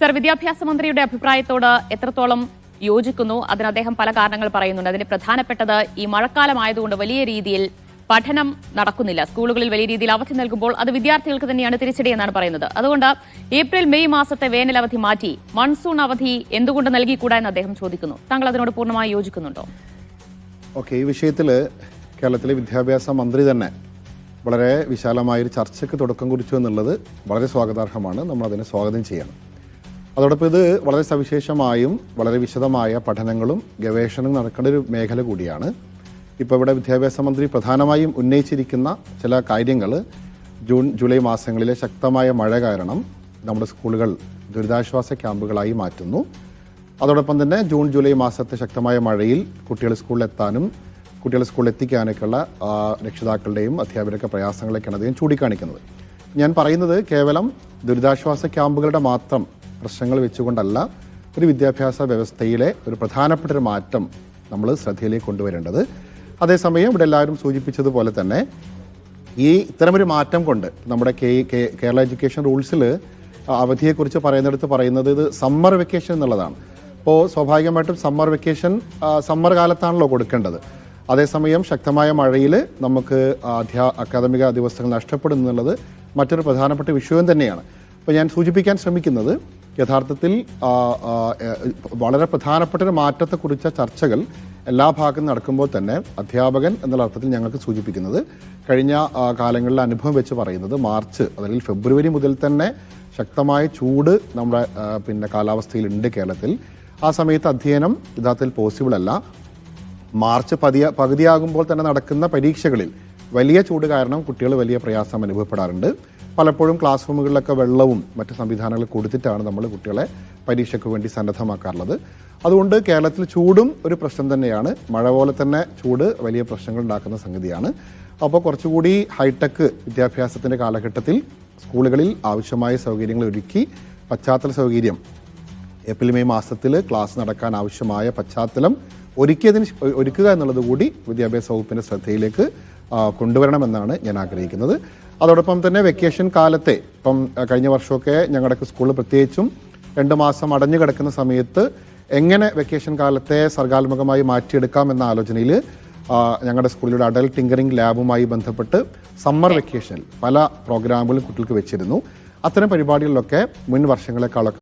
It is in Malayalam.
സർ വിദ്യാഭ്യാസ മന്ത്രിയുടെ അഭിപ്രായത്തോട് എത്രത്തോളം യോജിക്കുന്നു? അതിന് അദ്ദേഹം പല കാരണങ്ങൾ പറയുന്നുണ്ട്. അതിന് പ്രധാനപ്പെട്ടത് ഈ മഴക്കാലമായതുകൊണ്ട് വലിയ രീതിയിൽ പഠനം നടക്കുന്നില്ല. സ്കൂളുകളിൽ വലിയ രീതിയിൽ അവധി നൽകുമ്പോൾ അത് വിദ്യാർത്ഥികൾക്ക് തന്നെയാണ് തിരിച്ചടി എന്നാണ് പറയുന്നത്. അതുകൊണ്ട് ഏപ്രിൽ മെയ് മാസത്തെ വേനൽ അവധി മാറ്റി മൺസൂൺ അവധി എന്തുകൊണ്ട് നൽകിക്കൂടാ എന്ന് അദ്ദേഹം ചോദിക്കുന്നു. താങ്കൾ അതിനോട് പൂർണമായി യോജിക്കുന്നുണ്ടോ? ഓക്കെ ഈ വിഷയത്തിൽ കേരളത്തിലെ വിദ്യാഭ്യാസ മന്ത്രി തന്നെ വളരെ വിശാലമായൊരു ചർച്ചയ്ക്ക് തുടക്കം കുറിച്ചു എന്നുള്ളത് വളരെ സ്വാഗതാർഹമാണ്. നമ്മൾ അതിനെ സ്വാഗതം ചെയ്യണം. അതോടൊപ്പം ഇത് വളരെ സവിശേഷമായും വളരെ വിശദമായ പഠനങ്ങളും ഗവേഷണവും നടക്കേണ്ട ഒരു മേഖല കൂടിയാണ്. ഇപ്പോൾ ഇവിടെ വിദ്യാഭ്യാസ മന്ത്രി പ്രധാനമായും ഉന്നയിച്ചിരിക്കുന്ന ചില കാര്യങ്ങൾ ജൂൺ ജൂലൈ മാസങ്ങളിലെ ശക്തമായ മഴ കാരണം നമ്മുടെ സ്കൂളുകൾ ദുരിതാശ്വാസ ക്യാമ്പുകളായി മാറ്റുന്നു. അതോടൊപ്പം തന്നെ ജൂൺ ജൂലൈ മാസത്തെ ശക്തമായ മഴയിൽ കുട്ടികൾ സ്കൂളിലെത്താനും കുട്ടികളെ സ്കൂളിൽ എത്തിക്കാനൊക്കെയുള്ള രക്ഷിതാക്കളുടെയും അധ്യാപകരുടെ പ്രയാസങ്ങളൊക്കെയാണ് അദ്ദേഹം ചൂണ്ടിക്കാണിക്കുന്നത്. ഞാൻ പറയുന്നത് കേവലം ദുരിതാശ്വാസ ക്യാമ്പുകളുടെ മാത്രം പ്രശ്നങ്ങൾ വെച്ചുകൊണ്ടല്ല ഒരു വിദ്യാഭ്യാസ വ്യവസ്ഥയിലെ ഒരു പ്രധാനപ്പെട്ട ഒരു മാറ്റം നമ്മൾ ശ്രദ്ധയിലേക്ക് കൊണ്ടുവരേണ്ടത്. അതേസമയം ഇവിടെ എല്ലാവരും സൂചിപ്പിച്ചതുപോലെ തന്നെ ഈ ഇത്തരമൊരു മാറ്റം കൊണ്ട് നമ്മുടെ കെ കേരള എഡ്യൂക്കേഷൻ റൂൾസിൽ അവധിയെക്കുറിച്ച് പറയുന്നിടത്ത് പറയുന്നത് ഇത് സമ്മർ വെക്കേഷൻ എന്നുള്ളതാണ്. അപ്പോൾ സ്വാഭാവികമായിട്ടും സമ്മർ വെക്കേഷൻ സമ്മർ കാലത്താണല്ലോ കൊടുക്കേണ്ടത്. അതേസമയം ശക്തമായ മഴയിൽ നമുക്ക് അധ്യാ അക്കാദമിക ദിവസങ്ങൾ നഷ്ടപ്പെടുന്നുള്ളത് മറ്റൊരു പ്രധാനപ്പെട്ട വിഷയം തന്നെയാണ്. അപ്പോൾ ഞാൻ സൂചിപ്പിക്കാൻ ശ്രമിക്കുന്നത് യഥാർത്ഥത്തിൽ വളരെ പ്രധാനപ്പെട്ട ഒരു മാറ്റത്തെക്കുറിച്ച ചർച്ചകൾ എല്ലാ ഭാഗത്തും നടക്കുമ്പോൾ തന്നെ അധ്യാപകൻ എന്നുള്ള അർത്ഥത്തിൽ ഞങ്ങൾക്ക് സൂചിപ്പിക്കുന്നത് കഴിഞ്ഞ കാലങ്ങളിലെ അനുഭവം വെച്ച് പറയുന്നത് മാർച്ച് അല്ലെങ്കിൽ ഫെബ്രുവരി മുതൽ തന്നെ ശക്തമായ ചൂട് നമ്മുടെ പിന്നെ കാലാവസ്ഥയിലുണ്ട് കേരളത്തിൽ. ആ സമയത്ത് അധ്യയനം യഥാർത്ഥത്തിൽ പോസിബിൾ അല്ല. മാർച്ച് പതിയ പകുതിയാകുമ്പോൾ തന്നെ നടക്കുന്ന പരീക്ഷകളിൽ വലിയ ചൂട് കാരണം കുട്ടികൾ വലിയ പ്രയാസം അനുഭവപ്പെടാറുണ്ട്. പലപ്പോഴും ക്ലാസ് റൂമുകളിലൊക്കെ വെള്ളവും മറ്റ് സംവിധാനങ്ങൾ കൊടുത്തിട്ടാണ് നമ്മൾ കുട്ടികളെ പരീക്ഷയ്ക്ക് വേണ്ടി സന്നദ്ധമാക്കാറുള്ളത്. അതുകൊണ്ട് കേരളത്തിൽ ചൂടും ഒരു പ്രശ്നം തന്നെയാണ്. മഴ പോലെ തന്നെ ചൂട് വലിയ പ്രശ്നങ്ങൾ ഉണ്ടാക്കുന്ന സംഗതിയാണ്. അപ്പോൾ കുറച്ചുകൂടി ഹൈടെക് വിദ്യാഭ്യാസത്തിന്റെ കാലഘട്ടത്തിൽ സ്കൂളുകളിൽ ആവശ്യമായ സൗകര്യങ്ങൾ ഒരുക്കി പശ്ചാത്തല സൗകര്യം. ഏപ്രിൽ മെയ് മാസത്തിൽ ക്ലാസ് നടക്കാൻ ആവശ്യമായ പശ്ചാത്തലം ഒരുക്കിയതിന് ഒരുക്കുക എന്നുള്ളത് കൂടി വിദ്യാഭ്യാസ വകുപ്പിന്റെ ശ്രദ്ധയിലേക്ക് കൊണ്ടുവരണമെന്നാണ് ഞാൻ ആഗ്രഹിക്കുന്നത്. അതോടൊപ്പം തന്നെ വെക്കേഷൻ കാലത്തെ ഇപ്പം കഴിഞ്ഞ വർഷമൊക്കെ ഞങ്ങളുടെ സ്കൂളിൽ പ്രത്യേകിച്ചും രണ്ട് മാസം അടഞ്ഞു കിടക്കുന്ന സമയത്ത് എങ്ങനെ വെക്കേഷൻ കാലത്തെ സർഗാത്മകമായി മാറ്റിയെടുക്കാം എന്ന ആലോചനയിൽ ഞങ്ങളുടെ സ്കൂളിലൂടെ അഡൽട്ട് ടിങ്കറിംഗ് ലാബുമായി ബന്ധപ്പെട്ട് സമ്മർ വെക്കേഷനിൽ പല പ്രോഗ്രാമുകളും കുട്ടികൾക്ക് വെച്ചിരുന്നു. അത്തരം പരിപാടികളിലൊക്കെ മുൻ വർഷങ്ങളെക്കാളൊക്കെ